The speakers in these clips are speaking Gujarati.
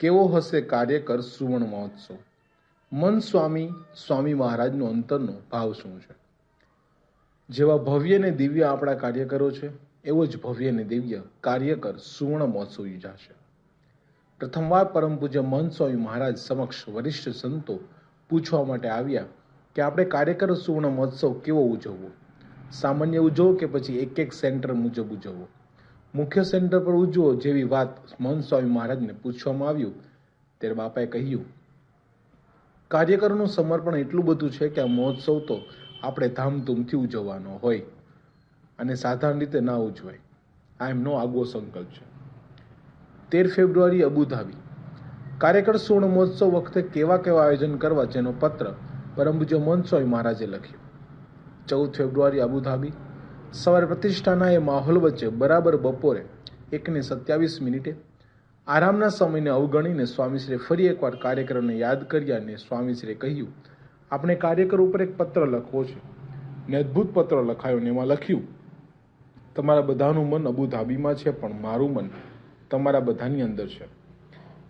કેવો હશે કાર્યકર સુવર્ણ મહોત્સવ? મન સ્વામી સ્વામી મહારાજનો અંતરનો ભાવ શું છે? જેવા ભવ્ય ને દિવ્ય આપણા કાર્યકરો છે, એવો જ ભવ્ય ને દિવ્ય કાર્યકર સુવર્ણ મહોત્સવ યોજાશે. પ્રથમવાર પરમ પૂજ્ય મન સ્વામી મહારાજ સમક્ષ વરિષ્ઠ સંતો પૂછવા માટે આવ્યા કે આપણે કાર્યકર સુવર્ણ મહોત્સવ કેવો ઉજવવો? સામાન્ય ઉજવો કે પછી એક એક સેન્ટર મુજબ ઉજવવો? મુખ્ય સેન્ટર પર ઉજવો જેવી વાત મહંત સ્વામી મહારાજને પૂછવામાં આવ્યું. ત્યારે બાપાએ કહ્યું, કાર્યકરોનું સમર્પણ એટલું બધું છે કે આ મહોત્સવ તો આપણે ધામધૂમથી ઉજવવાનો હોય અને સાધારણ રીતે ના ઉજવાય. આ એમનો આગવો સંકલ્પ છે. તેર ફેબ્રુઆરી અબુધાબી. કાર્યકર સુવર્ણ મહોત્સવ વખતે કેવા કેવા આયોજન કરવા? જેનો પત્ર પરમ પૂજ્ય મહંત સ્વામી મહારાજે લખ્યો. ચૌદ ફેબ્રુઆરી અબુધાબી. સવારે પ્રતિષ્ઠાના એ માહોલ વચ્ચે બરાબર બપોરે એકને સત્યાવીસ મિનિટે આરામના સમયને અવગણીને સ્વામીશ્રીએ ફરી એકવાર કાર્યક્રમને યાદ કર્યા અને સ્વામીશ્રીએ કહ્યું, આપણે કાર્યકર ઉપર એક પત્ર લખવો છે. ને અદ્ભુત પત્ર લખાયો ને એમાં લખ્યું, તમારા બધાનું મન અબુધાબીમાં છે, પણ મારું મન તમારા બધાની અંદર છે.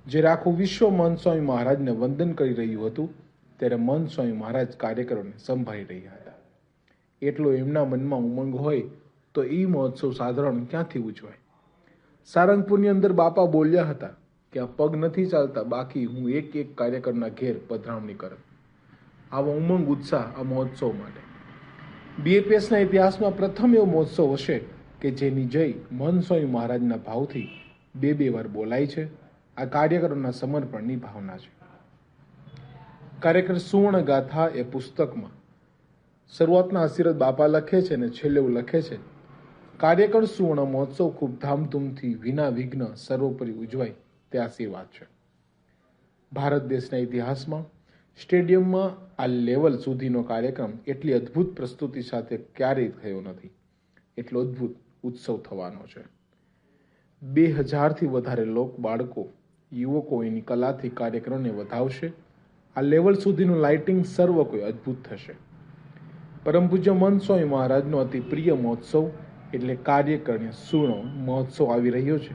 જ્યારે આખું વિશ્વ મન સ્વામી મહારાજને વંદન કરી રહ્યું હતું, ત્યારે મન સ્વામી મહારાજ કાર્યકરોને સંભાળી રહ્યા હતા. એટલો એમના મનમાં ઉમંગ હોય તો એ મહોત્સવ સાધારણ ક્યાંથી ઉજવાય? સારંગપુરની અંદર બાપા બોલ્યા હતા કે આ પગ નથી ચાલતા, બાકી હું એક એક કાર્યકરના ઘેર પધરામણી કરું. આવો ઉમંગ ઉત્સાહ આ મહોત્સવ માટે. બીએપીએસના ઇતિહાસમાં પ્રથમ એવો મહોત્સવ હશે કે જેની જય મહન સ્વામી મહારાજના ભાવથી બે બે વાર બોલાય છે. આ કાર્યકરોના સમર્પણની ભાવના છે. કાર્યકર સુવર્ણ ગાથા એ પુસ્તકમાં શરૂઆતના હસીરત બાપા લખે છે અને છેલ્લે એવું લખે છે, કાર્યકર સુવર્ણ મહોત્સવ ખૂબ ધામધૂમથી વિના વિઘ્ન સર્વોપરી ઉજવાય તે આશીર્વાદ છે. ભારત દેશના ઇતિહાસમાં સ્ટેડિયમમાં આ લેવલ સુધીનો કાર્યક્રમ એટલી અદ્ભુત પ્રસ્તુતિ સાથે ક્યારેય થયો નથી. એટલો અદ્ભુત ઉત્સવ થવાનો છે. બે હજારથી વધારે લોક, બાળકો, યુવકો એની કલાથી કાર્યક્રમને વધાવશે. આ લેવલ સુધીનું લાઇટિંગ સર્વ કોઈ અદ્ભુત થશે. પરમ પૂજ્ય મન મહારાજનો અતિ પ્રિય મહોત્સવ એટલે કાર્યકરને સુણો મહોત્સવ આવી રહ્યો છે.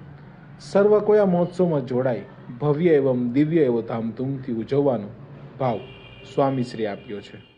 સર્વ કોઈ આ મહોત્સવમાં જોડાય, ભવ્ય એવં દિવ્ય એવો ધામધૂમથી ઉજવવાનો ભાવ સ્વામીશ્રી આપ્યો છે.